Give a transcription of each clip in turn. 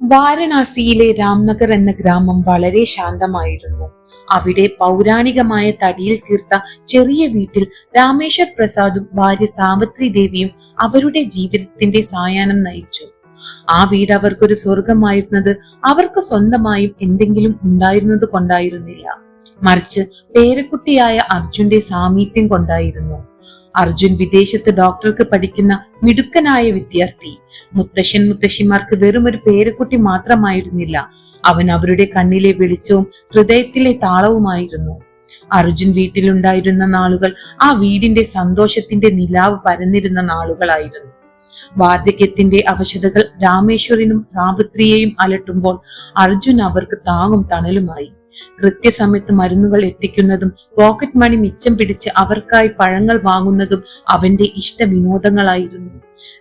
വാരണാസിയിലെ രാംനഗർ എന്ന ഗ്രാമം വളരെ ശാന്തമായിരുന്നു. അവിടെ പൗരാണികമായ തടിയിൽ തീർത്ത ചെറിയ വീട്ടിൽ രാമേശ്വർ പ്രസാദും ഭാര്യ സാവിത്രി ദേവിയും അവരുടെ ജീവിതത്തിന്റെ സായാഹ്നം നയിച്ചു. ആ വീട് അവർക്കൊരു സ്വർഗമായിരുന്നത് അവർക്ക് സ്വന്തമായും എന്തെങ്കിലും ഉണ്ടായിരുന്നത് കൊണ്ടായിരുന്നില്ല. മറിച്ച് പേരക്കുട്ടിയായ അർജുന്റെ സാമീപ്യം കൊണ്ടായിരുന്നു. അർജുൻ വിദേശത്ത് ഡോക്ടർക്ക് പഠിക്കുന്ന മിടുക്കനായ വിദ്യാർത്ഥി. മുത്തശ്ശൻ മുത്തശ്ശിമാർക്ക് വെറും ഒരു പേരക്കുട്ടി മാത്രമായിരുന്നില്ല. അവൻ അവരുടെ കണ്ണിലെ വെളിച്ചവും ഹൃദയത്തിലെ താളവുമായിരുന്നു. അർജുൻ വീട്ടിലുണ്ടായിരുന്ന നാളുകൾ ആ വീടിന്റെ സന്തോഷത്തിന്റെ നിലാവ് പരന്നിരുന്ന നാളുകളായിരുന്നു. വാർദ്ധക്യത്തിന്റെ അവശതകൾ രാമേശ്വരനും സാവിത്രിയെയും അലട്ടുമ്പോൾ അർജുൻ അവർക്ക് താങ്ങും തണലുമായി. കൃത്യസമയത്ത് മരുന്നുകൾ എത്തിക്കുന്നതും പോക്കറ്റ് മണി മിച്ചം പിടിച്ച് അവർക്കായി പഴങ്ങൾ വാങ്ങുന്നതും അവന്റെ ഇഷ്ട വിനോദങ്ങളായിരുന്നു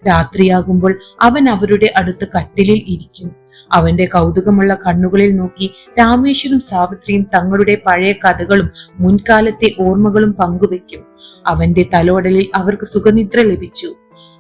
രാത്രിയാകുമ്പോൾ അവൻ അവരുടെ അടുത്ത് കട്ടിലിൽ ഇരിക്കും. അവന്റെ കൗതുകമുള്ള കണ്ണുകളിൽ നോക്കി രാമേശ്വരും സാവിത്രിയും തങ്ങളുടെ പഴയ കഥകളും മുൻകാലത്തെ ഓർമ്മകളും പങ്കുവെക്കും അവന്റെ തലോടലിൽ അവർക്ക് സുഖനിദ്ര ലഭിച്ചു.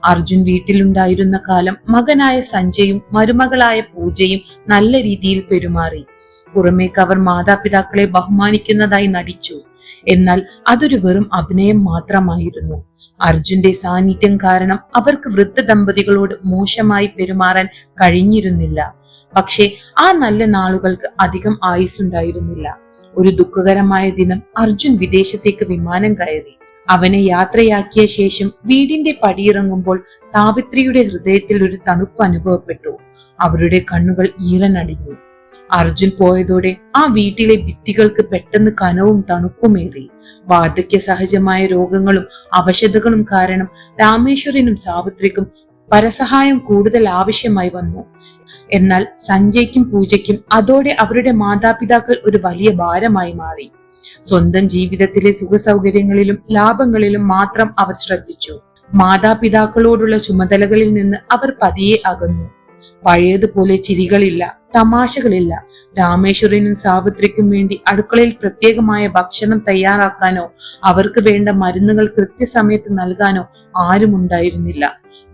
അർജുൻ വീട്ടിലുണ്ടായിരുന്ന കാലം മകനായ സഞ്ജയും മരുമകളായ പൂജയും നല്ല രീതിയിൽ പെരുമാറി. പുറമേക്ക് അവർ മാതാപിതാക്കളെ ബഹുമാനിക്കുന്നതായി നടിച്ചു. എന്നാൽ അതൊരു വെറും അഭിനയം മാത്രമായിരുന്നു. അർജുന്റെ സാന്നിധ്യം കാരണം അവർക്ക് വൃദ്ധ ദമ്പതികളോട് മോശമായി പെരുമാറാൻ കഴിഞ്ഞിരുന്നില്ല. പക്ഷേ ആ നല്ല നാളുകൾക്ക് അധികം ആയുസ്സുണ്ടായിരുന്നില്ല. ഒരു ദുഃഖകരമായ ദിനം അർജുൻ വിദേശത്തേക്ക് വിമാനം കയറി. അവനെ യാത്രയാക്കിയ ശേഷം വീടിന്റെ പടിയിറങ്ങുമ്പോൾ സാവിത്രിയുടെ ഹൃദയത്തിൽ ഒരു തണുപ്പ് അനുഭവപ്പെട്ടു. അവരുടെ കണ്ണുകൾ ഈറനടിഞ്ഞു. അർജുൻ പോയതോടെ ആ വീട്ടിലെ ഭിത്തികൾക്ക് പെട്ടെന്ന് കനവും തണുപ്പുമേറി വാർദ്ധക്യ സഹജമായ രോഗങ്ങളും അവശതകളും കാരണം രാമേശ്വരനും സാവിത്രിക്കും പരസഹായം കൂടുതൽ ആവശ്യമായി വന്നു. എന്നാൽ സഞ്ജയ്ക്കും പൂജയ്ക്കും അതോടെ അവരുടെ മാതാപിതാക്കൾ ഒരു വലിയ ഭാരമായി മാറി. സ്വന്തം ജീവിതത്തിലെ സുഖസൗകര്യങ്ങളിലും ലാഭങ്ങളിലും മാത്രം അവർ ശ്രദ്ധിച്ചു. മാതാപിതാക്കളോടുള്ള ചുമതലകളിൽ നിന്ന് അവർ പതിയെ അകന്നു. പഴയതുപോലെ ചിരികളില്ല തമാശകളില്ല. രാമേശ്വരനും സാവിത്രിക്കും വേണ്ടി അടുക്കളയിൽ പ്രത്യേകമായ ഭക്ഷണം തയ്യാറാക്കാനോ അവർക്ക് വേണ്ട മരുന്നുകൾ കൃത്യസമയത്ത് നൽകാനോ ആരും ഉണ്ടായിരുന്നില്ല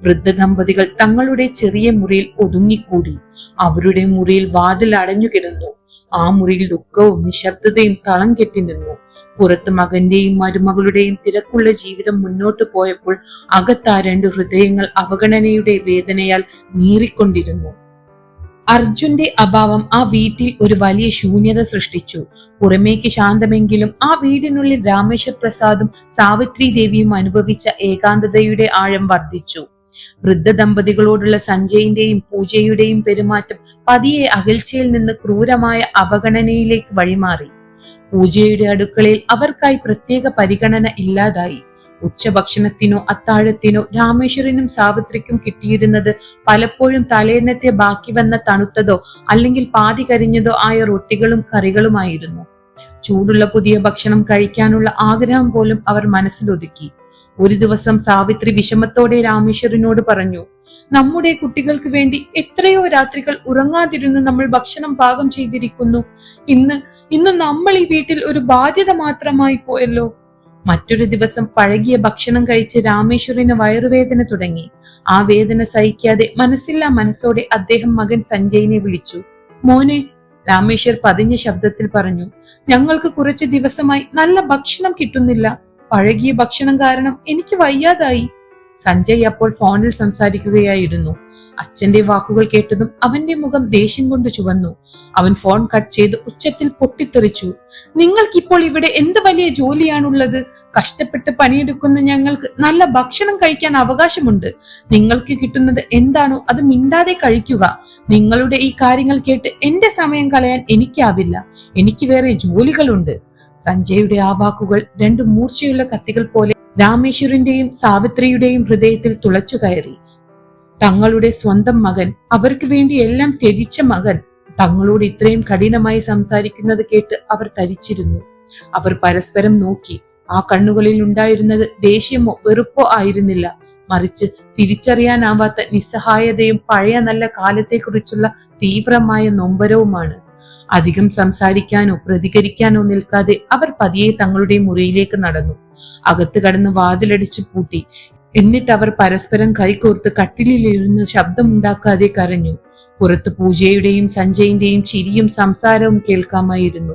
വൃദ്ധ ദമ്പതികൾ തങ്ങളുടെ ചെറിയ മുറിയിൽ ഒതുങ്ങിക്കൂടി. അവരുടെ മുറിയിൽ വാതിൽ അടഞ്ഞു കിടന്നു ആ മുറിയിൽ ദുഃഖവും നിശബ്ദതയും തളം കെട്ടി നിന്നു. പുറത്ത് മകന്റെയും മരുമകളുടെയും തിരക്കുള്ള ജീവിതം മുന്നോട്ടു പോയപ്പോൾ അകത്താ രണ്ട് ഹൃദയങ്ങൾ അവഗണനയുടെ വേദനയാൽ നീറിക്കൊണ്ടിരുന്നു. അർജുന്റെ അഭാവം ആ വീട്ടിൽ ഒരു വലിയ ശൂന്യത സൃഷ്ടിച്ചു. പുറമേക്ക് ശാന്തമെങ്കിലും ആ വീടിനുള്ളിൽ രാമേശ്വർ പ്രസാദും സാവിത്രി ദേവിയും അനുഭവിച്ച ഏകാന്തതയുടെ ആഴം വർദ്ധിച്ചു. വൃദ്ധ ദമ്പതികളോടുള്ള സഞ്ജയിന്റെയും പൂജയുടെയും പെരുമാറ്റം പതിയെ അകൽച്ചയിൽ നിന്ന് ക്രൂരമായ അവഗണനയിലേക്ക് വഴിമാറി. പൂജയുടെ അടുക്കളയിൽ അവർക്കായി പ്രത്യേക പരിഗണന ഇല്ലാതായി. ഉച്ചഭക്ഷണത്തിനോ അത്താഴത്തിനോ രാമേശ്വരനും സാവിത്രിക്കും കിട്ടിയിരുന്നത് പലപ്പോഴും തലേന്നത്തെ ബാക്കി വന്ന തണുത്തതോ അല്ലെങ്കിൽ പാതി കരിഞ്ഞതോ ആയ റൊട്ടികളും കറികളുമായിരുന്നു. ചൂടുള്ള പുതിയ ഭക്ഷണം കഴിക്കാനുള്ള ആഗ്രഹം പോലും അവർ മനസ്സിലൊതുക്കി. ഒരു ദിവസം സാവിത്രി വിഷമത്തോടെ രാമേശ്വരനോട് പറഞ്ഞു നമ്മുടെ കുട്ടികൾക്ക് വേണ്ടി എത്രയോ രാത്രികൾ ഉറങ്ങാതിരുന്ന് നമ്മൾ ഭക്ഷണം പാകം ചെയ്തിരിക്കുന്നു. ഇന്ന് ഇന്ന് നമ്മൾ ഈ വീട്ടിൽ ഒരു ബാധ്യത മാത്രമായി പോയല്ലോ. മറ്റൊരു ദിവസം പഴകിയ ഭക്ഷണം കഴിച്ച് രാമേശ്വരന് വയറുവേദന തുടങ്ങി. ആ വേദന സഹിക്കാതെ മനസ്സില്ലാ മനസ്സോടെ അദ്ദേഹം മകൻ സഞ്ജയിനെ വിളിച്ചു. മോനെ രാമേശ്വർ പതിഞ്ഞ ശബ്ദത്തിൽ പറഞ്ഞു ഞങ്ങൾക്ക് കുറച്ച് ദിവസമായി നല്ല ഭക്ഷണം കിട്ടുന്നില്ല. പഴകിയ ഭക്ഷണം കാരണം എനിക്ക് വയ്യാതായി. സഞ്ജയ് അപ്പോൾ ഫോണിൽ സംസാരിക്കുകയായിരുന്നു. അച്ഛന്റെ വാക്കുകൾ കേട്ടതും അവന്റെ മുഖം ദേഷ്യം കൊണ്ട് ചുവന്നു. അവൻ ഫോൺ കട്ട് ചെയ്ത് ഉച്ചത്തിൽ പൊട്ടിത്തെറിച്ചു. നിങ്ങൾക്കിപ്പോൾ ഇവിടെ എന്ത് വലിയ ജോലിയാണുള്ളത്? കഷ്ടപ്പെട്ട് പണിയെടുക്കുന്ന ഞങ്ങൾക്ക് നല്ല ഭക്ഷണം കഴിക്കാൻ അവകാശമുണ്ട്. നിങ്ങൾക്ക് കിട്ടുന്നത് എന്താണോ അത് മിണ്ടാതെ കഴിക്കുക. നിങ്ങളുടെ ഈ കാര്യങ്ങൾ കേട്ട് എന്റെ സമയം കളയാൻ എനിക്കാവില്ല. എനിക്ക് വേറെ ജോലികളുണ്ട്. സഞ്ജയുടെ ആ വാക്കുകൾ രണ്ട് മൂർച്ചയുള്ള കത്തികൾ പോലെ രാമേശ്വരന്റെയും സാവിത്രിയുടെയും ഹൃദയത്തിൽ തുളച്ചു കയറി തങ്ങളുടെ സ്വന്തം മകൻ അവർക്ക് വേണ്ടി എല്ലാം ത്യജിച്ച മകൻ തങ്ങളോട് ഇത്രയും കഠിനമായി സംസാരിക്കുന്നത് കേട്ട് അവർ തരിച്ചിരുന്നു. അവർ പരസ്പരം നോക്കി. ആ കണ്ണുകളിൽ ഉണ്ടായിരുന്നത് ദേഷ്യമോ വെറുപ്പോ ആയിരുന്നില്ല. മറിച്ച് തിരിച്ചറിയാനാവാത്ത നിസ്സഹായതയും പഴയ നല്ല കാലത്തെക്കുറിച്ചുള്ള തീവ്രമായ നൊമ്പരവുമാണ്. അധികം സംസാരിക്കാനോ പ്രതികരിക്കാനോ നിൽക്കാതെ അവർ പതിയെ തങ്ങളുടെ മുറിയിലേക്ക് നടന്നു. അകത്ത് കടന്ന് വാതിലടിച്ചു പൂട്ടി. എന്നിട്ട് അവർ പരസ്പരം കൈകോർത്ത് കട്ടിലിലിരുന്ന് ശബ്ദമുണ്ടാക്കാതെ കരഞ്ഞു. പുറത്ത് പൂജയുടെയും സഞ്ജയിന്റെയും ചിരിയും സംസാരവും കേൾക്കാമായിരുന്നു.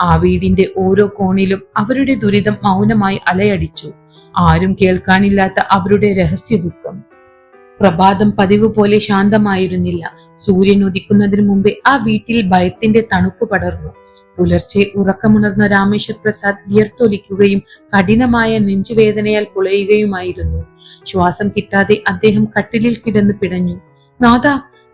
ആ വീടിന്റെ ഓരോ കോണിലും അവരുടെ ദുരിതം മൗനമായി അലയടിച്ചു. ആരും കേൾക്കാനില്ലാത്ത അവരുടെ രഹസ്യ ദുഃഖം പ്രഭാതം പതിവ് പോലെ ശാന്തമായിരുന്നില്ല. സൂര്യൻ ഉദിക്കുന്നതിന് മുമ്പേ ആ വീട്ടിൽ ഭയത്തിന്റെ തണുപ്പ് പടർന്നു. പുലർച്ചെ ഉറക്കമുണർന്ന രാമേശ്വർ പ്രസാദ് വിയർത്തൊലിക്കുകയും കഠിനമായ നെഞ്ചുവേദനയാൽ പുളയുകയുമായിരുന്നു ശ്വാസം കിട്ടാതെ അദ്ദേഹം കട്ടിലിൽ കിടന്ന് പിടഞ്ഞു. നാഥ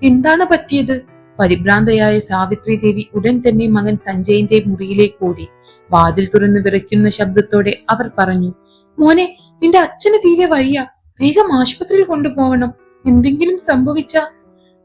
എന്താണ് പറ്റിയത്? പരിഭ്രാന്തയായ സാവിത്രി ദേവി ഉടൻ തന്നെ മകൻ സഞ്ജയിന്റെ മുറിയിലേക്ക് ഓടി. വാതിൽ തുറന്ന് വിറയ്ക്കുന്ന ശബ്ദത്തോടെ അവർ പറഞ്ഞു മോനെ നിന്റെ അച്ഛന് തീരെ വയ്യ. വേഗം ആശുപത്രിയിൽ കൊണ്ടുപോകണം. എന്തെങ്കിലും സംഭവിച്ച?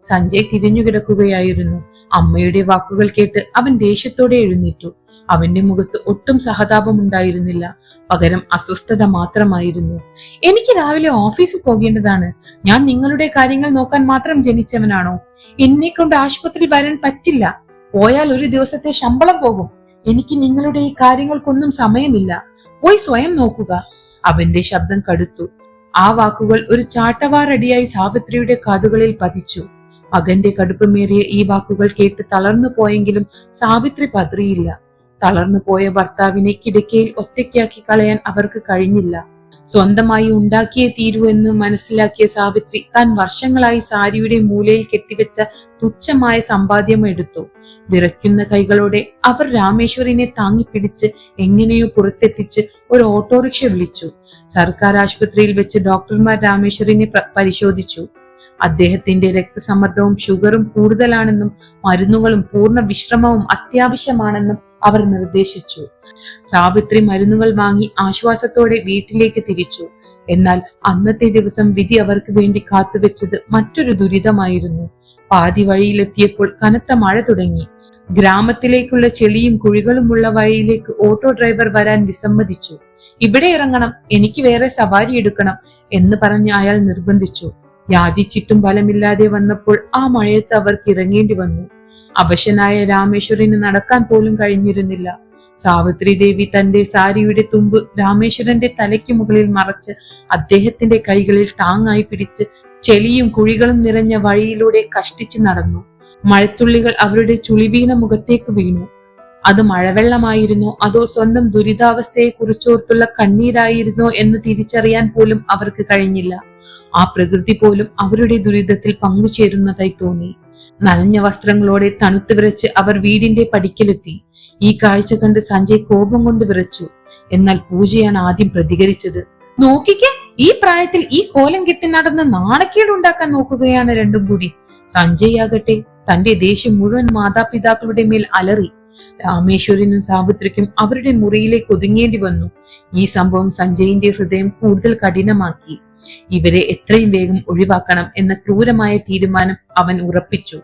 സഞ്ജയ് തിരിഞ്ഞു കിടക്കുകയായിരുന്നു അമ്മയുടെ വാക്കുകൾ കേട്ട് അവൻ ദേഷ്യത്തോടെ എഴുന്നേറ്റു. അവന്റെ മുഖത്ത് ഒട്ടും സഹതാപം ഉണ്ടായിരുന്നില്ല പകരം അസ്വസ്ഥത മാത്രമായിരുന്നു. എനിക്ക് രാവിലെ ഓഫീസിൽ പോകേണ്ടതാണ്. ഞാൻ നിങ്ങളുടെ കാര്യങ്ങൾ നോക്കാൻ മാത്രം ജനിച്ചവനാണോ? എന്നെ കൊണ്ട് ആശുപത്രിയിൽ വരാൻ പറ്റില്ല. പോയാൽ ഒരു ദിവസത്തെ ശമ്പളം പോകും. എനിക്ക് നിങ്ങളുടെ ഈ കാര്യങ്ങൾക്കൊന്നും സമയമില്ല. പോയി സ്വയം നോക്കുക. അവന്റെ ശബ്ദം കടുത്തു. ആ വാക്കുകൾ ഒരു ചാട്ടവാറടിയായി സാവിത്രിയുടെ കാതുകളിൽ പതിച്ചു. മകന്റെ കടുപ്പമേറിയ ഈ വാക്കുകൾ കേട്ട് തളർന്നു പോയെങ്കിലും സാവിത്രി പതറിയില്ല. തളർന്നു പോയ ഭർത്താവിനെ കിടക്കയിൽ ഒറ്റയ്ക്കാക്കി കളയാൻ അവർക്ക് കഴിഞ്ഞില്ല. സ്വന്തമായി ഉണ്ടാക്കിയേ തീരൂ എന്ന് മനസ്സിലാക്കിയ സാവിത്രി താൻ വർഷങ്ങളായി സാരിയുടെ മൂലയിൽ കെട്ടിവെച്ച തുച്ഛമായ സമ്പാദ്യം എടുത്തു. വിറയ്ക്കുന്ന കൈകളോടെ അവർ രാമേശ്വരിനെ താങ്ങിപ്പിടിച്ച് എങ്ങനെയോ പുറത്തെത്തിച്ച് ഒരു ഓട്ടോറിക്ഷ വിളിച്ചു. സർക്കാർ ആശുപത്രിയിൽ വെച്ച് ഡോക്ടർമാർ രാമേശ്വരിനെ പരിശോധിച്ചു. അദ്ദേഹത്തിന്റെ രക്തസമ്മർദ്ദവും ഷുഗറും കൂടുതലാണെന്നും മരുന്നുകളും പൂർണ വിശ്രമവും അത്യാവശ്യമാണെന്നും അവർ നിർദ്ദേശിച്ചു. സാവിത്രി മരുന്നുകൾ വാങ്ങി ആശ്വാസത്തോടെ വീട്ടിലേക്ക് തിരിച്ചു. എന്നാൽ അന്നത്തെ ദിവസം വിധി അവർക്ക് വേണ്ടി കാത്തുവെച്ചത് മറ്റൊരു ദുരിതമായിരുന്നു. പാതി വഴിയിലെത്തിയപ്പോൾ കനത്ത മഴ തുടങ്ങി. ഗ്രാമത്തിലേക്കുള്ള ചെളിയും കുഴികളുമുള്ള വഴിയിലേക്ക് ഓട്ടോ ഡ്രൈവർ വരാൻ വിസമ്മതിച്ചു. ഇവിടെ ഇറങ്ങണം എനിക്ക് വേറെ സവാരി എടുക്കണം എന്ന് പറഞ്ഞ് അയാൾ നിർബന്ധിച്ചു. യാചിച്ചിട്ടും ഫലമില്ലാതെ വന്നപ്പോൾ ആ മഴയത്ത് അവർക്ക് ഇറങ്ങേണ്ടി വന്നു. അവശനായ രാമേശ്വരന് നടക്കാൻ പോലും കഴിഞ്ഞിരുന്നില്ല. സാവിത്രി ദേവി തന്റെ സാരിയുടെ തുമ്പ് രാമേശ്വരന്റെ തലയ്ക്ക് മുകളിൽ മറച്ച് അദ്ദേഹത്തിന്റെ കൈകളിൽ ടാങ്ങായി പിടിച്ച് ചെളിയും കുഴികളും നിറഞ്ഞ വഴിയിലൂടെ കഷ്ടിച്ച് നടന്നു. മഴത്തുള്ളികൾ അവരുടെ ചുളിവീണ മുഖത്തേക്ക് വീണു. അത് മഴവെള്ളമായിരുന്നോ? അതോ സ്വന്തം ദുരിതാവസ്ഥയെ കുറിച്ചോർത്തുള്ള കണ്ണീരായിരുന്നോ എന്ന് തിരിച്ചറിയാൻ പോലും അവർക്ക് കഴിഞ്ഞില്ല. ആ പ്രകൃതി പോലും അവരുടെ ദുരിതത്തിൽ പങ്കുചേരുന്നതായി തോന്നി. നനഞ്ഞ വസ്ത്രങ്ങളോടെ തണുത്തു വിറച്ച് അവർ വീടിന്റെ പടിക്കലെത്തി. ഈ കാഴ്ച കണ്ട് സഞ്ജയ് കോപം കൊണ്ട് വിറച്ചു. എന്നാൽ പൂജയാണ് ആദ്യം പ്രതികരിച്ചത്. നോക്കിക്കേ ഈ പ്രായത്തിൽ ഈ കോലം കെട്ടി നടന്ന് നാണക്കേട് ഉണ്ടാക്കാൻ നോക്കുകയാണ് രണ്ടും കൂടി. സഞ്ജയ് ആകട്ടെ തന്റെ ദേഷ്യം മുഴുവൻ മാതാപിതാക്കളുടെ മേൽ അലറി. രാമേശ്വരനും സാവിത്രിക്കും അവരുടെ മുറിയിലേക്ക് ഒതുങ്ങേണ്ടി വന്നു. ഈ സംഭവം സഞ്ജയിന്റെ ഹൃദയം കൂടുതൽ കഠിനമാക്കി. ഇവരെ എത്രയും വേഗം ഒഴിവാക്കണം എന്ന ക്രൂരമായ തീരുമാനം അവൻ ഉറപ്പിച്ചു.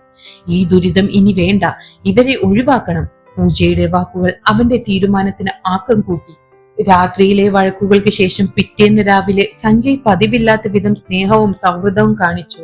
ഈ ദുരിതം ഇനി വേണ്ട ഇവരെ ഒഴിവാക്കണം. പൂജയുടെ വാക്കുകൾ അവന്റെ തീരുമാനത്തിന് ആക്കം കൂട്ടി. രാത്രിയിലെ വഴക്കുകൾക്ക് ശേഷം പിറ്റേന്ന് രാവിലെ സഞ്ജയ് പതിവില്ലാത്ത വിധം സ്നേഹവും സൗഹൃദവും കാണിച്ചു.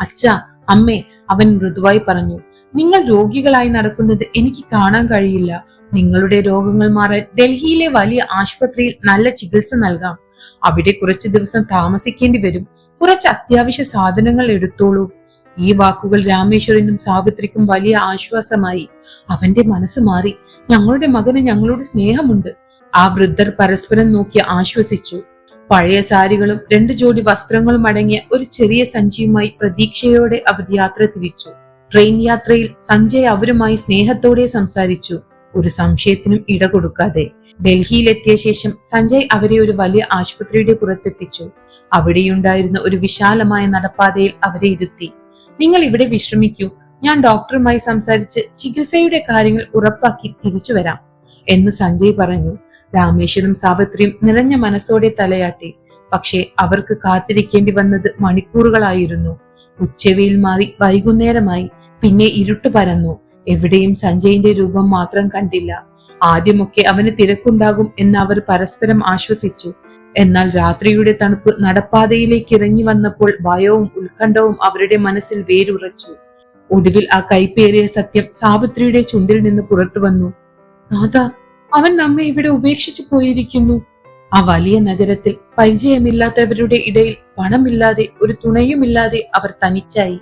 അച്ഛ അമ്മേ അവൻ മൃദുവായി പറഞ്ഞു. നിങ്ങൾ രോഗികളായി നടക്കുന്നത് എനിക്ക് കാണാൻ കഴിയില്ല. നിങ്ങളുടെ രോഗങ്ങൾ മാറാൻ ഡൽഹിയിലെ വലിയ ആശുപത്രിയിൽ നല്ല ചികിത്സ നൽകാം. അവിടെ കുറച്ച് ദിവസം താമസിക്കേണ്ടി വരും. കുറച്ച് അത്യാവശ്യ സാധനങ്ങൾ എടുത്തോളൂ. ഈ വാക്കുകൾ രാമേശ്വരനും സാവിത്രിക്കും വലിയ ആശ്വാസമായി. അവന്റെ മനസ്സ് മാറി. ഞങ്ങളുടെ മകന് ഞങ്ങളോട് സ്നേഹമുണ്ട്. ആ വൃദ്ധർ പരസ്പരം നോക്കി ആശ്വസിച്ചു. പഴയ സാരികളും രണ്ട് ജോഡി വസ്ത്രങ്ങളും അടങ്ങിയ ഒരു ചെറിയ സഞ്ചിയുമായി പ്രതീക്ഷയോടെ അവർ യാത്ര തിരിച്ചു. ട്രെയിൻ യാത്രയിൽ സഞ്ജയ് അവരുമായി സ്നേഹത്തോടെ സംസാരിച്ചു. ഒരു സംശയത്തിനും ഇട കൊടുക്കാതെ ഡൽഹിയിലെത്തിയ ശേഷം സഞ്ജയ് അവരെ ഒരു വലിയ ആശുപത്രിയുടെ പുറത്തെത്തിച്ചു. അവിടെയുണ്ടായിരുന്ന ഒരു വിശാലമായ നടപ്പാതയിൽ അവരെ ഇരുത്തി. നിങ്ങൾ ഇവിടെ വിശ്രമിക്കൂ. ഞാൻ ഡോക്ടറുമായി സംസാരിച്ച് ചികിത്സയുടെ കാര്യങ്ങൾ ഉറപ്പാക്കി തിരിച്ചു വരാം എന്ന് സഞ്ജയ് പറഞ്ഞു. രാമേശ്വരം സാവിത്രിയും നിറഞ്ഞ മനസ്സോടെ തലയാട്ടി. പക്ഷേ അവർക്ക് കാത്തിരിക്കേണ്ടി വന്നത് മണിക്കൂറുകളായിരുന്നു. ഉച്ചവെയിൽ മാറി വൈകുന്നേരമായി പിന്നെ ഇരുട്ട് പരന്നു. എവിടെയും സഞ്ജയിന്റെ രൂപം മാത്രം കണ്ടില്ല. ആദ്യമൊക്കെ അവന് തിരക്കുണ്ടാകും എന്ന് അവർ പരസ്പരം ആശ്വസിച്ചു. എന്നാൽ രാത്രിയുടെ തണുപ്പ് നടപ്പാതയിലേക്ക് ഇറങ്ങി വന്നപ്പോൾ ഭയവും ഉത്കണ്ഠവും അവരുടെ മനസ്സിൽ വേരുറച്ചു. ഒടുവിൽ ആ കൈപ്പേറിയ സത്യം സാവിത്രിയുടെ ചുണ്ടിൽ നിന്ന് പുറത്തു വന്നു. നാഥ അവൻ നമ്മെ ഇവിടെ ഉപേക്ഷിച്ചു പോയിരിക്കുന്നു. ആ വലിയ നഗരത്തിൽ പരിചയമില്ലാത്തവരുടെ ഇടയിൽ പണമില്ലാതെ ഒരു തുണയുമില്ലാതെ അവർ തനിച്ചായി.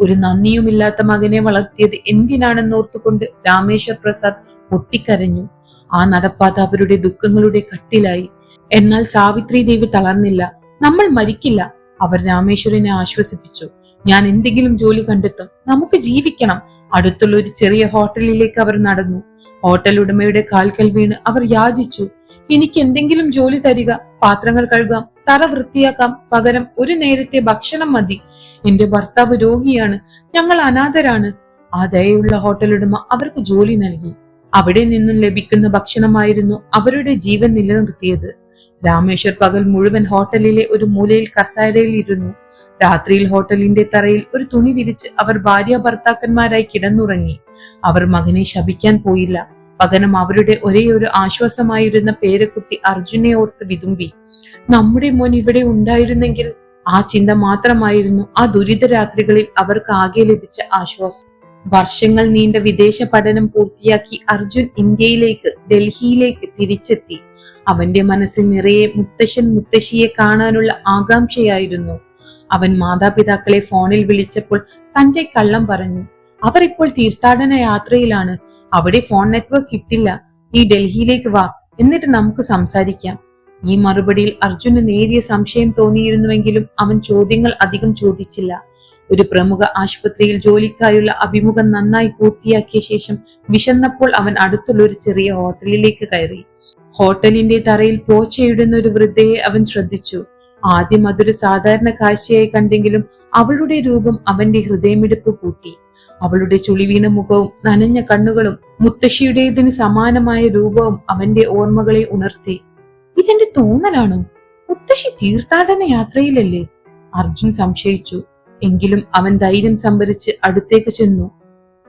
ഒരു നന്ദിയുമില്ലാത്ത മകനെ വളർത്തിയത് എന്തിനാണെന്നോർത്തുകൊണ്ട് രാമേശ്വർ പ്രസാദ് പൊട്ടിക്കരഞ്ഞു. ആ നടപ്പാത അവരുടെ ദുഃഖങ്ങളുടെ കട്ടിലായി. എന്നാൽ സാവിത്രി ദേവി തളർന്നില്ല. നമ്മൾ മരിക്കില്ല അവർ രാമേശ്വരനെ ആശ്വസിപ്പിച്ചു. ഞാൻ എന്തെങ്കിലും ജോലി കണ്ടെത്തും. നമുക്ക് ജീവിക്കണം. അടുത്തുള്ള ഒരു ചെറിയ ഹോട്ടലിലേക്ക് അവർ നടന്നു. ഹോട്ടൽ ഉടമയുടെ കാൽക്കൽ വീണ് അവർ യാചിച്ചു. എനിക്ക് എന്തെങ്കിലും ജോലി തരിക. പാത്രങ്ങൾ കഴുകാം. തറ വൃത്തിയാക്കാം പകരം ഒരു നേരത്തെ ഭക്ഷണം മതി. എന്റെ ഭർത്താവ് രോഗിയാണ്. ഞങ്ങൾ അനാഥരാണ്. ആ ദയുള്ള ഹോട്ടൽ ഉടമ അവർക്ക് ജോലി നൽകി. അവിടെ നിന്നും ലഭിക്കുന്ന ഭക്ഷണമായിരുന്നു അവരുടെ ജീവൻ നിലനിർത്തിയത്. രാമേശ്വർ പകൽ മുഴുവൻ ഹോട്ടലിലെ ഒരു മൂലയിൽ കസാരയിൽ ഇരുന്നു. രാത്രിയിൽ ഹോട്ടലിന്റെ തറയിൽ ഒരു തുണി വിരിച്ച് അവർ ഭാര്യ ഭർത്താക്കന്മാരായി കിടന്നുറങ്ങി. അവർ മകനെ ശപിക്കാൻ പോയില്ല. പകരം അവരുടെ ഒരേ ഒരു ആശ്വാസമായിരുന്ന പേരക്കുട്ടി അർജുനെ ഓർത്ത് വിതുമ്പി. നമ്മുടെ മോൻ ഇവിടെ ഉണ്ടായിരുന്നെങ്കിൽ ആ ചിന്ത മാത്രമായിരുന്നു ആ ദുരിത രാത്രികളിൽ അവർക്ക് ആകെ ലഭിച്ച ആശ്വാസം. വർഷങ്ങൾ നീണ്ട വിദേശ പഠനം പൂർത്തിയാക്കി അർജുൻ ഇന്ത്യയിലേക്ക് ഡൽഹിയിലേക്ക് തിരിച്ചെത്തി. അവന്റെ മനസ്സിൽ നിറയെ മുത്തശ്ശൻ മുത്തശ്ശിയെ കാണാനുള്ള ആകാംക്ഷയായിരുന്നു. അവൻ മാതാപിതാക്കളെ ഫോണിൽ വിളിച്ചപ്പോൾ സഞ്ജയ് കള്ളം പറഞ്ഞു അവർ ഇപ്പോൾ തീർത്ഥാടന യാത്രയിലാണ്. അവിടെ ഫോൺ നെറ്റ്വർക്ക് കിട്ടില്ല നീ ഡൽഹിയിലേക്ക് വാ. എന്നിട്ട് നമുക്ക് സംസാരിക്കാം. ഈ മറുപടിയിൽ അർജുന് നേരിയ സംശയം തോന്നിയിരുന്നുവെങ്കിലും അവൻ ചോദ്യങ്ങൾ അധികം ചോദിച്ചില്ല. ഒരു പ്രമുഖ ആശുപത്രിയിൽ ജോലിക്കായുള്ള അഭിമുഖം നന്നായി പൂർത്തിയാക്കിയ ശേഷം വിശന്നപ്പോൾ അവൻ അടുത്തുള്ള ഒരു ചെറിയ ഹോട്ടലിലേക്ക് കയറി. ഹോട്ടലിന്റെ തറയിൽ പോച്ചയിടുന്ന ഒരു വൃദ്ധയെ അവൻ ശ്രദ്ധിച്ചു. ആദ്യം അതൊരു സാധാരണ കാഴ്ചയായി കണ്ടെങ്കിലും അവളുടെ രൂപം അവന്റെ ഹൃദയമിടിപ്പ് കൂട്ടി. അവളുടെ ചുളിവീണ മുഖവും നനഞ്ഞ കണ്ണുകളും മുത്തശ്ശിയുടേതിന് സമാനമായ രൂപവും അവന്റെ ഓർമ്മകളെ ഉണർത്തി. ഇതെന്റെ തോന്നലാണോ? മുത്തശ്ശി തീർത്ഥാടന യാത്രയിലല്ലേ? അർജുൻ സംശയിച്ചു. എങ്കിലും അവൻ ധൈര്യം സംഭരിച്ച് അടുത്തേക്ക് ചെന്നു.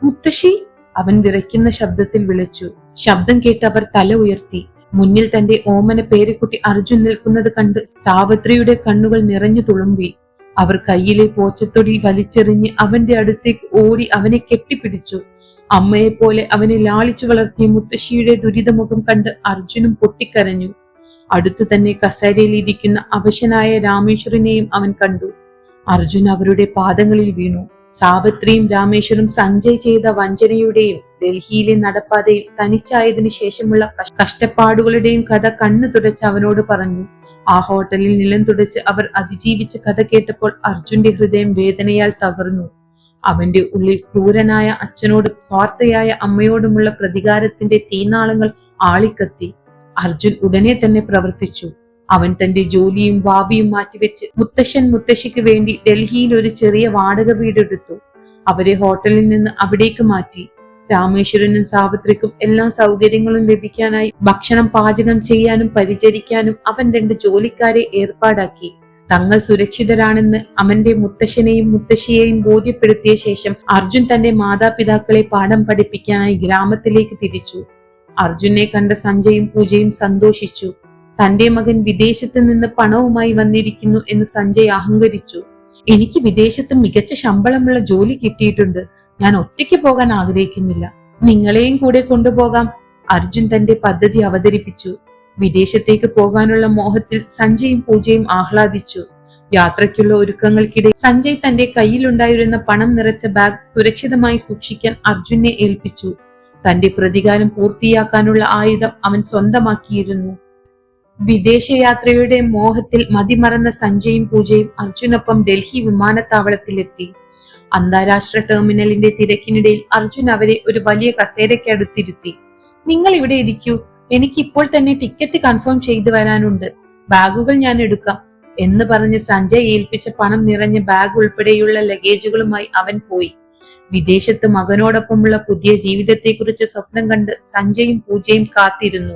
മുത്തശ്ശി അവൻ വിറയ്ക്കുന്ന ശബ്ദത്തിൽ വിളിച്ചു. ശബ്ദം കേട്ട് അവർ തല ഉയർത്തി. മുന്നിൽ തന്റെ ഓമന പേരക്കുട്ടി അർജുൻ നിൽക്കുന്നത് കണ്ട് സാവിത്രിയുടെ കണ്ണുകൾ നിറഞ്ഞു തുളുമ്പി. അവർ കയ്യിലെ പോച്ചത്തൊടി വലിച്ചെറിഞ്ഞ് അവന്റെ അടുത്തേക്ക് ഓടി അവനെ കെട്ടിപ്പിടിച്ചു. അമ്മയെപ്പോലെ അവനെ ലാളിച്ചു വളർത്തിയ മുത്തശ്ശിയുടെ ദുരിതമുഖം കണ്ട് അർജുനും പൊട്ടിക്കരഞ്ഞു. അടുത്തു തന്നെ കസേരയിൽ ഇരിക്കുന്ന അവശനായ രാമേശ്വരനെയും അവൻ കണ്ടു. അർജുൻ അവരുടെ പാദങ്ങളിൽ വീണു. സാവത്രിയും രാമേശ്വരും സഞ്ജയ് ചെയ്ത വഞ്ചനയുടെയും ഡൽഹിയിലെ നടപ്പാതയിൽ തനിച്ചായതിനു ശേഷമുള്ള കഷ്- കഷ്ടപ്പാടുകളുടെയും കഥ കണ്ണു തുടച്ച് അവനോട് പറഞ്ഞു. ആ ഹോട്ടലിൽ നിലം തുടച്ച് അവർ അതിജീവിച്ച കഥ കേട്ടപ്പോൾ അർജുന്റെ ഹൃദയം വേദനയാൽ തകർന്നു. അവന്റെ ഉള്ളിൽ ക്രൂരനായ അച്ഛനോടും സ്വാർത്ഥയായ അമ്മയോടുമുള്ള പ്രതികാരത്തിന്റെ തീനാളങ്ങൾ ആളിക്കത്തി. അർജുൻ ഉടനെ തന്നെ പ്രവർത്തിച്ചു. അവൻ തന്റെ ജോലിയും ഭാവിയും മാറ്റിവെച്ച് മുത്തശ്ശൻ മുത്തശ്ശിക്ക് വേണ്ടി ഡൽഹിയിൽ ഒരു ചെറിയ വാടക വീടെടുത്തു. അവരെ ഹോട്ടലിൽ നിന്ന് അവിടേക്ക് മാറ്റി. രാമേശ്വരനും സാവിത്രിക്കും എല്ലാ സൗകര്യങ്ങളും ലഭിക്കാനായി ഭക്ഷണം പാചകം ചെയ്യാനും പരിചരിക്കാനും അവൻ രണ്ട് ജോലിക്കാരെ ഏർപ്പാടാക്കി. തങ്ങൾ സുരക്ഷിതരാണെന്ന് അമന്റെ മുത്തശ്ശനെയും മുത്തശ്ശിയെയും ബോധ്യപ്പെടുത്തിയ ശേഷം അർജുൻ തന്റെ മാതാപിതാക്കളെ പാഠം പഠിപ്പിക്കാനായി ഗ്രാമത്തിലേക്ക് തിരിച്ചു. അർജുനെ കണ്ട സഞ്ജയും പൂജയും സന്തോഷിച്ചു. തന്റെ മകൻ വിദേശത്ത് നിന്ന് പണവുമായി വന്നിരിക്കുന്നു എന്ന് സഞ്ജയ് അഹങ്കരിച്ചു. എനിക്ക് വിദേശത്ത് മികച്ച ശമ്പളമുള്ള ജോലി കിട്ടിയിട്ടുണ്ട്. ഞാൻ ഒറ്റയ്ക്ക് പോകാൻ ആഗ്രഹിക്കുന്നില്ല. നിങ്ങളെയും കൂടെ കൊണ്ടുപോകാം. അർജുൻ തന്റെ പദ്ധതി അവതരിപ്പിച്ചു. വിദേശത്തേക്ക് പോകാനുള്ള മോഹത്തിൽ സഞ്ജയും പൂജയും ആഹ്ലാദിച്ചു. യാത്രയ്ക്കുള്ള ഒരുക്കങ്ങൾക്കിടെ സഞ്ജയ് തന്റെ കയ്യിലുണ്ടായിരുന്ന പണം നിറച്ച ബാഗ് സുരക്ഷിതമായി സൂക്ഷിക്കാൻ അർജുനെ ഏൽപ്പിച്ചു. തന്റെ പ്രതികാരം പൂർത്തിയാക്കാനുള്ള ആയുധം അവൻ സ്വന്തമാക്കിയിരുന്നു. വിദേശയാത്രയുടെ മോഹത്തിൽ മതിമറന്ന സഞ്ജയും പൂജയും അർജുനൊപ്പം ഡൽഹി വിമാനത്താവളത്തിലെത്തി. അന്താരാഷ്ട്ര ടെർമിനലിന്റെ തിരക്കിനിടയിൽ അർജുൻ അവരെ ഒരു വലിയ കസേരയ്ക്കടുത്തിരുത്തി നിങ്ങൾ ഇവിടെ ഇരിക്കൂ. എനിക്ക് ഇപ്പോൾ തന്നെ ടിക്കറ്റ് കൺഫേം ചെയ്തു വരാനുണ്ട്. ബാഗുകൾ ഞാൻ എടുക്കാം എന്ന് പറഞ്ഞ് സഞ്ജയ് ഏൽപ്പിച്ച പണം നിറഞ്ഞ ബാഗ് ഉൾപ്പെടെയുള്ള ലഗേജുകളുമായി അവൻ പോയി. വിദേശത്ത് മകനോടൊപ്പമുള്ള പുതിയ ജീവിതത്തെക്കുറിച്ച് സ്വപ്നം കണ്ട് സഞ്ജയും പൂജയും കാത്തിരുന്നു.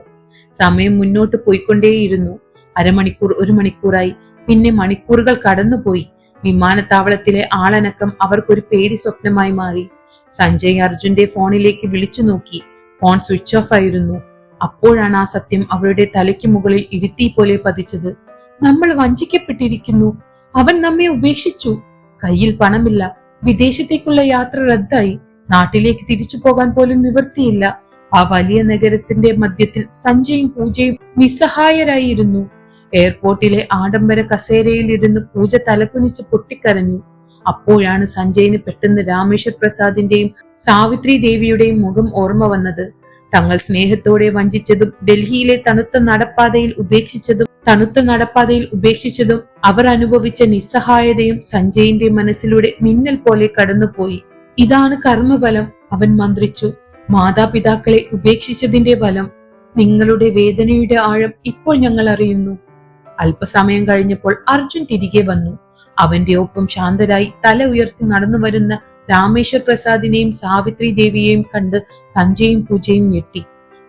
സമയം മുന്നോട്ട് പോയിക്കൊണ്ടേയിരുന്നു. അരമണിക്കൂർ ഒരു മണിക്കൂറായി. പിന്നെ മണിക്കൂറുകൾ കടന്നുപോയി. വിമാനത്താവളത്തിലെ ആളനക്കം അവർക്കൊരു പേടി സ്വപ്നമായി മാറി. സഞ്ജയ് അർജുന്റെ ഫോണിലേക്ക് വിളിച്ചു നോക്കി. ഫോൺ സ്വിച്ച് ഓഫ് ആയിരുന്നു. അപ്പോഴാണ് ആ സത്യം അവളുടെ തലയ്ക്ക് മുകളിൽ ഇരുത്തി പോലെ പതിച്ചത്. നമ്മൾ വഞ്ചിക്കപ്പെട്ടിരിക്കുന്നു. അവൻ നമ്മെ ഉപേക്ഷിച്ചു. കയ്യിൽ പണമില്ല. വിദേശത്തേക്കുള്ള യാത്ര റദ്ദായി. നാട്ടിലേക്ക് തിരിച്ചു പോകാൻ പോലും നിവൃത്തിയില്ല. ആ വലിയ നഗരത്തിന്റെ മധ്യത്തിൽ സഞ്ജയും പൂജയും നിസ്സഹായരായിരുന്നു. എയർപോർട്ടിലെ ആഡംബര കസേരയിൽ ഇരുന്ന് പൂജ തലകുനിച്ച് പൊട്ടിക്കരഞ്ഞു. അപ്പോഴാണ് സഞ്ജയിന് പെട്ടെന്ന് രാമേശ്വർ പ്രസാദിന്റെയും സാവിത്രി ദേവിയുടെയും മുഖം ഓർമ്മ വന്നത്. തങ്ങൾ സ്നേഹത്തോടെ വഞ്ചിച്ചതും ഡൽഹിയിലെ തണുത്ത നടപ്പാതയിൽ ഉപേക്ഷിച്ചതും തണുത്ത നടപ്പാതയിൽ ഉപേക്ഷിച്ചതും അവർ അനുഭവിച്ച നിസ്സഹായതയും സഞ്ജയിന്റെ മനസ്സിലൂടെ മിന്നൽ പോലെ കടന്നുപോയി. ഇതാണ് കർമ്മഫലം അവൻ മന്ത്രിച്ചു. മാതാപിതാക്കളെ ഉപേക്ഷിച്ചതിന്റെ ഫലം. നിങ്ങളുടെ വേദനയുടെ ആഴം ഇപ്പോൾ ഞങ്ങൾ അറിയുന്നു. അല്പസമയം കഴിഞ്ഞപ്പോൾ അർജുൻ തിരികെ വന്നു. അവന്റെ ഒപ്പം ശാന്തരായി തല ഉയർത്തി നടന്നു വരുന്ന രാമേശ്വർ പ്രസാദിനെയും സാവിത്രി ദേവിയെയും കണ്ട് സഞ്ജയും പൂജയും ഞെട്ടി.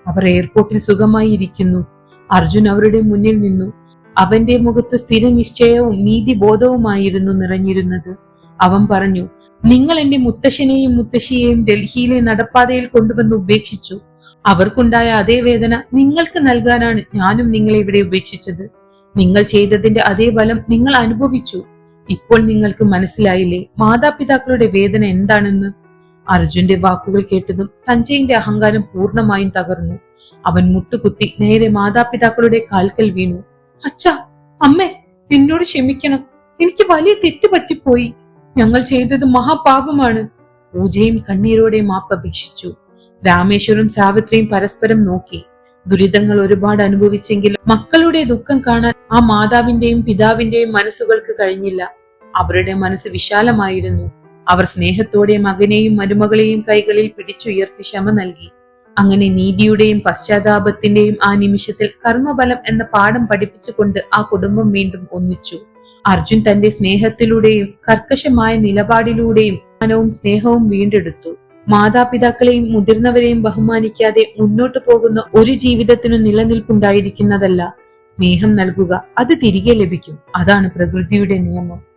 അവർ എയർപോർട്ടിൽ സുഖമായി ഇരിക്കുന്നു. അർജുൻ അവരുടെ മുന്നിൽ നിന്നു. അവന്റെ മുഖത്ത് സ്ഥിരനിശ്ചയവും നീതിബോധവുമായിരുന്നു നിറഞ്ഞിരുന്നത്. അവൻ പറഞ്ഞു നിങ്ങൾ എന്റെ മുത്തശ്ശനെയും മുത്തശ്ശിയെയും ഡൽഹിയിലെ നടപ്പാതയിൽ കൊണ്ടുവന്ന് ഉപേക്ഷിച്ചു. അവർക്കുണ്ടായ അതേ വേദന നിങ്ങൾക്ക് നൽകാനാണ് ഞാനും നിങ്ങളെ ഇവിടെ ഉപേക്ഷിച്ചത്. നിങ്ങൾ ചെയ്തതിന്റെ അതേ ഫലം നിങ്ങൾ അനുഭവിച്ചു. ഇപ്പോൾ നിങ്ങൾക്ക് മനസ്സിലായില്ലേ മാതാപിതാക്കളുടെ വേദന എന്താണെന്ന്? അർജുന്റെ വാക്കുകൾ കേട്ടതും സഞ്ജയിന്റെ അഹങ്കാരം പൂർണമായും തകർന്നു. അവൻ മുട്ടുകുത്തി നേരെ മാതാപിതാക്കളുടെ കാൽക്കൽ വീണു. അച്ഛാ അമ്മേ എന്നോട് ക്ഷമിക്കണം. എനിക്ക് വലിയ തെറ്റ് പറ്റിപ്പോയി. ഞങ്ങൾ ചെയ്തത് മഹാപാപമാണ്. പൂജയും കണ്ണീരോടെ മാപ്പപേക്ഷിച്ചു രാമേശ്വരും സാവിത്രിയും പരസ്പരം നോക്കി. ദുരിതങ്ങൾ ഒരുപാട് അനുഭവിച്ചെങ്കിലും മക്കളുടെ ദുഃഖം കാണാൻ ആ മാതാവിന്റെയും പിതാവിന്റെയും മനസ്സുകൾക്ക് കഴിഞ്ഞില്ല. അവരുടെ മനസ്സ് വിശാലമായിരുന്നു. അവർ സ്നേഹത്തോടെ മകനെയും മരുമകളെയും കൈകളിൽ പിടിച്ചുയർത്തി ക്ഷമ നൽകി. അങ്ങനെ നീതിയുടെയും പശ്ചാത്താപത്തിന്റെയും ആ നിമിഷത്തിൽ കർമ്മബലം എന്ന പാഠം പഠിപ്പിച്ചുകൊണ്ട് ആ കുടുംബം വീണ്ടും ഒന്നിച്ചു. അർജുൻ തന്റെ സ്നേഹത്തിലൂടെയും കർക്കശമായ നിലപാടിലൂടെയും സ്നേഹവും വീണ്ടെടുത്തു. മാതാപിതാക്കളെയും മുതിർന്നവരെയും ബഹുമാനിക്കാതെ മുന്നോട്ടു പോകുന്ന ഒരു ജീവിതത്തിനു നിലനിൽപ്പുണ്ടായിരിക്കുന്നതല്ല സ്നേഹം നൽകുക. അത് തിരികെ ലഭിക്കും. അതാണ് പ്രകൃതിയുടെ നിയമം.